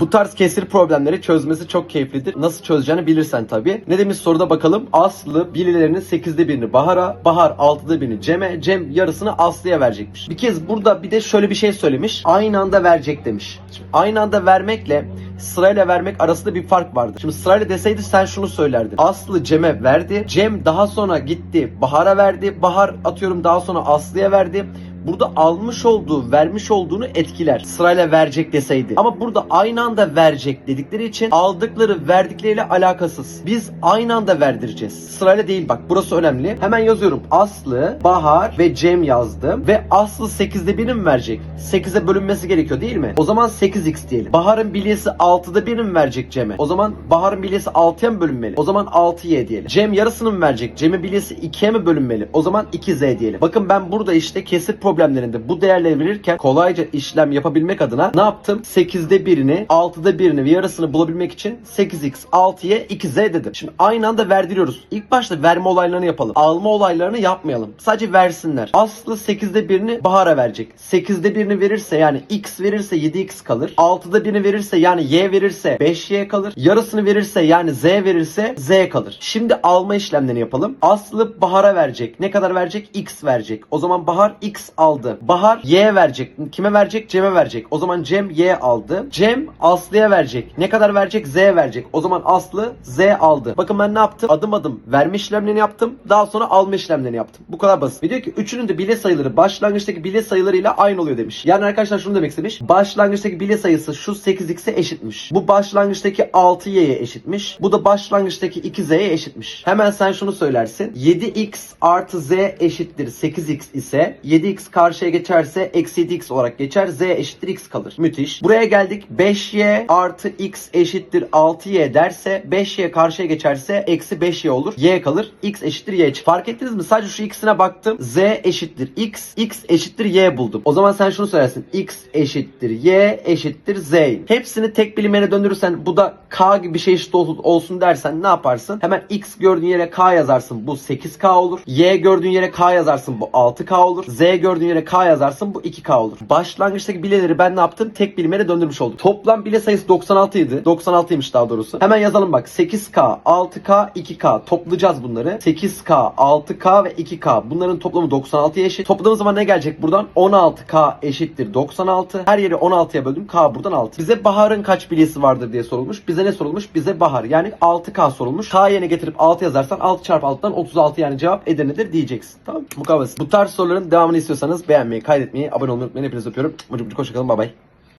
Bu tarz kesir problemleri çözmesi çok keyiflidir. Nasıl çözeceğini bilirsen tabii. Ne demiş soruda bakalım. Aslı bilirlerinin 8'de birini Bahar'a, Bahar 6'da birini Cem'e, Cem yarısını Aslı'ya verecekmiş. Bir kez burada bir de şöyle bir şey söylemiş. Aynı anda verecek demiş. Şimdi aynı anda vermekle sırayla vermek arasında bir fark vardır. Şimdi sırayla deseydi sen şunu söylerdin. Aslı Cem'e verdi. Cem daha sonra gitti Bahar'a verdi. Bahar atıyorum daha sonra Aslı'ya verdi burada almış olduğu, vermiş olduğunu etkiler. Sırayla verecek deseydi. Ama burada aynı anda verecek dedikleri için aldıkları verdikleriyle alakasız. Biz aynı anda verdireceğiz. Sırayla değil bak burası önemli. Hemen yazıyorum. Aslı, Bahar ve Cem yazdım. Ve Aslı 8'de 1'i mi verecek? 8'e bölünmesi gerekiyor değil mi? O zaman 8x diyelim. Bahar'ın bilyesi 6'da 1'i mi verecek Cem'e? O zaman Bahar'ın bilyesi 6'ya mı bölünmeli? O zaman 6y diyelim. Cem yarısını mı verecek? Cem'in bilyesi 2'ye mi bölünmeli? O zaman 2z diyelim. Bakın ben burada işte kesir problemlerinde bu değerleri verirken kolayca işlem yapabilmek adına ne yaptım? 8'de 1'ini, 6'da 1'ini ve yarısını bulabilmek için 8x, 6y, 2z dedim. Şimdi aynı anda verdiriyoruz. İlk başta verme olaylarını yapalım. Alma olaylarını yapmayalım. Sadece versinler. Aslı 8'de 1'ini Bahar'a verecek. 8'de 1'ini verirse yani x verirse 7x kalır. 6'da 1'ini verirse yani y verirse 5y kalır. Yarısını verirse yani z verirse z kalır. Şimdi alma işlemlerini yapalım. Aslı Bahar'a verecek. Ne kadar verecek? x verecek. O zaman Bahar x aldı. Bahar y verecek. Kime verecek? Cem'e verecek. O zaman Cem y aldı. Cem Aslı'ya verecek. Ne kadar verecek? Z verecek. O zaman Aslı Z aldı. Bakın ben ne yaptım? Adım adım verme işlemlerini yaptım. Daha sonra alma işlemlerini yaptım. Bu kadar basit. Ve diyor ki üçünün de bile sayıları başlangıçtaki bile sayılarıyla aynı oluyor demiş. Yani arkadaşlar şunu demek istemiş. Başlangıçtaki bile sayısı şu 8x'e eşitmiş. Bu başlangıçtaki 6y'ye eşitmiş. Bu da başlangıçtaki 2z'ye eşitmiş. Hemen sen şunu söylersin. 7x artı z eşittir 8x ise 7x karşıya geçerse eksi 7x olarak geçer. z eşittir x kalır. Müthiş. Buraya geldik. 5y artı x eşittir 6y derse 5y karşıya geçerse eksi 5y olur. y kalır. x eşittir y. Fark ettiniz mi? Sadece şu ikisine baktım. z eşittir x. x eşittir y buldum. O zaman sen şunu söylersin. x eşittir y eşittir z. Hepsini tek bilimene döndürürsen bu da k gibi bir şey eşit ol- olsun dersen ne yaparsın? Hemen x gördüğün yere k yazarsın. Bu 8k olur. y gördüğün yere k yazarsın. Bu 6k olur. z gördüğün yere k yazarsın. Bu 2k olur. Başlangıçtaki bileleri ben ne yaptım? Tek bilimene döndürmüş oldum. Toplam bile sayısı 96 idi. 96'ymış daha doğrusu. Hemen yazalım bak. 8k, 6k, 2k. Toplayacağız bunları. 8k, 6k ve 2k. Bunların toplamı 96'ya eşit. Topladığımız zaman ne gelecek buradan? 16k eşittir 96. Her yeri 16'ya böldüm. K buradan 6. Bize Bahar'ın kaç bilyesi vardır diye sorulmuş. Bize ne sorulmuş? Bize Bahar. Yani 6k sorulmuş. K yerine getirip 6 yazarsan 6 çarpı 6'dan 36 yani cevap Edirne'dir diyeceksin. Tamam? Bu kadar. Bu tarz soruların devamını istiyorsanız beğenmeyi, kaydetmeyi, abone olmayı unutmayın. Hepinizi öpüyorum. Mucuk mucuk hoşçakalın. Bay bay.